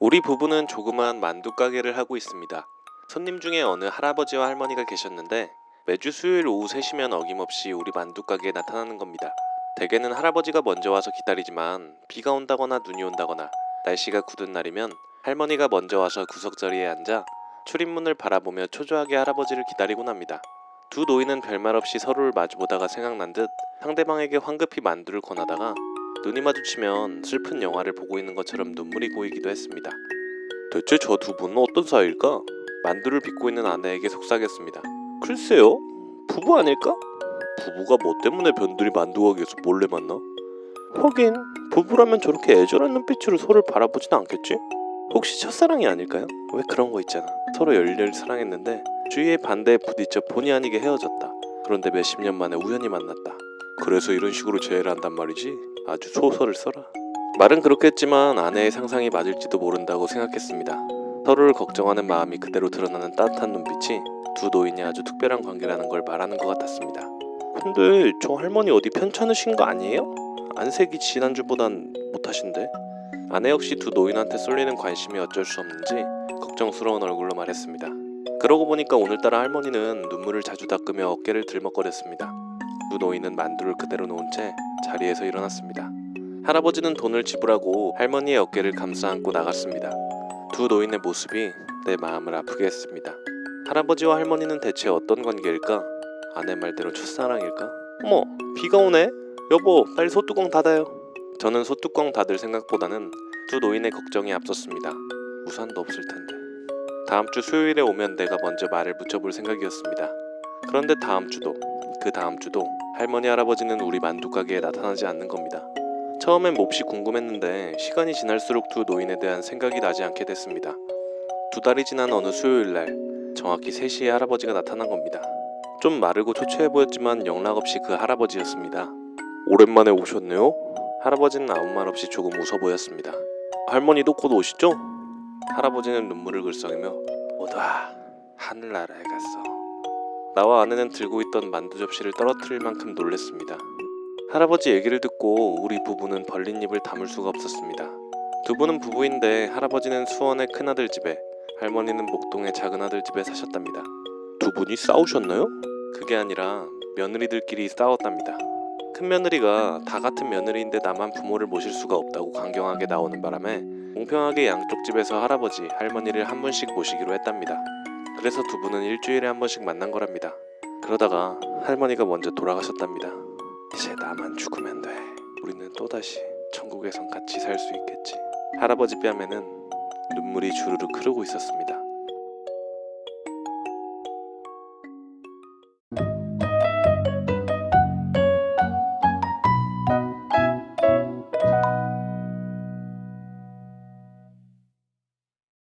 우리 부부는 조그마한 만두 가게를 하고 있습니다. 손님 중에 어느 할아버지와 할머니가 계셨는데 매주 수요일 오후 3시면 어김없이 우리 만두 가게에 나타나는 겁니다. 대개는 할아버지가 먼저 와서 기다리지만 비가 온다거나 눈이 온다거나 날씨가 굳은 날이면 할머니가 먼저 와서 구석자리에 앉아 출입문을 바라보며 초조하게 할아버지를 기다리곤 합니다. 두 노인은 별말 없이 서로를 마주보다가 생각난 듯 상대방에게 황급히 만두를 권하다가 눈이 마주치면 슬픈 영화를 보고 있는 것처럼 눈물이 고이기도 했습니다. 대체 저 두 분은 어떤 사이일까? 만두를 빚고 있는 아내에게 속삭였습니다. 글쎄요, 부부 아닐까? 부부가 뭐 때문에 변두리 만두 가게에서 몰래 만나? 하긴 부부라면 저렇게 애절한 눈빛으로 서로를 바라보진 않겠지? 혹시 첫사랑이 아닐까요? 왜 그런 거 있잖아. 서로 열렬히 사랑했는데 주위의 반대에 부딪혀 본의 아니게 헤어졌다. 그런데 몇십 년 만에 우연히 만났다. 그래서 이런 식으로 재회를 한단 말이지. 아주 소설을 써라. 말은 그렇게 했지만 아내의 상상이 맞을지도 모른다고 생각했습니다. 서로를 걱정하는 마음이 그대로 드러나는 따뜻한 눈빛이 두 노인이 아주 특별한 관계라는 걸 말하는 것 같았습니다. 근데 저 할머니 어디 편찮으신 거 아니에요? 안색이 지난주보단 못하신데? 아내 역시 두 노인한테 쏠리는 관심이 어쩔 수 없는지 걱정스러운 얼굴로 말했습니다. 그러고 보니까 오늘따라 할머니는 눈물을 자주 닦으며 어깨를 들먹거렸습니다. 두 노인은 만두를 그대로 놓은 채 자리에서 일어났습니다. 할아버지는 돈을 지불하고 할머니의 어깨를 감싸 안고 나갔습니다. 두 노인의 모습이 내 마음을 아프게 했습니다. 할아버지와 할머니는 대체 어떤 관계일까? 아내 말대로 첫사랑일까? 어머, 비가 오네. 여보, 빨리 소뚜껑 닫아요. 저는 소뚜껑 닫을 생각보다는 두 노인의 걱정이 앞섰습니다. 우산도 없을 텐데. 다음 주 수요일에 오면 내가 먼저 말을 붙여볼 생각이었습니다. 그런데 다음 주도 그 다음 주도 할머니 할아버지는 우리 만두 가게에 나타나지 않는 겁니다. 처음엔 몹시 궁금했는데 시간이 지날수록 두 노인에 대한 생각이 나지 않게 됐습니다. 두 달이 지난 어느 수요일 날 정확히 3시에 할아버지가 나타난 겁니다. 좀 마르고 초췌해 보였지만 영락 없이 그 할아버지였습니다. 오랜만에 오셨네요. 할아버지는 아무 말 없이 조금 웃어 보였습니다. 할머니도 곧 오시죠? 할아버지는 눈물을 글썽이며 오다 하늘나라에 갔어. 나와 아내는 들고 있던 만두 접시를 떨어뜨릴 만큼 놀랬습니다. 할아버지 얘기를 듣고 우리 부부는 벌린 입을 다물 수가 없었습니다. 두 분은 부부인데 할아버지는 수원의 큰아들 집에 할머니는 목동의 작은아들 집에 사셨답니다. 두 분이 싸우셨나요? 그게 아니라 며느리들끼리 싸웠답니다. 큰 며느리가 다 같은 며느리인데 나만 부모를 모실 수가 없다고 강경하게 나오는 바람에 공평하게 양쪽 집에서 할아버지, 할머니를 한 분씩 모시기로 했답니다. 그래서 두 분은 일주일에 한 번씩 만난 거랍니다. 그러다가 할머니가 먼저 돌아가셨답니다. 이제 나만 죽으면 돼. 우리는 또다시 천국에선 같이 살 수 있겠지. 할아버지 뺨에는 눈물이 주르륵 흐르고 있었습니다.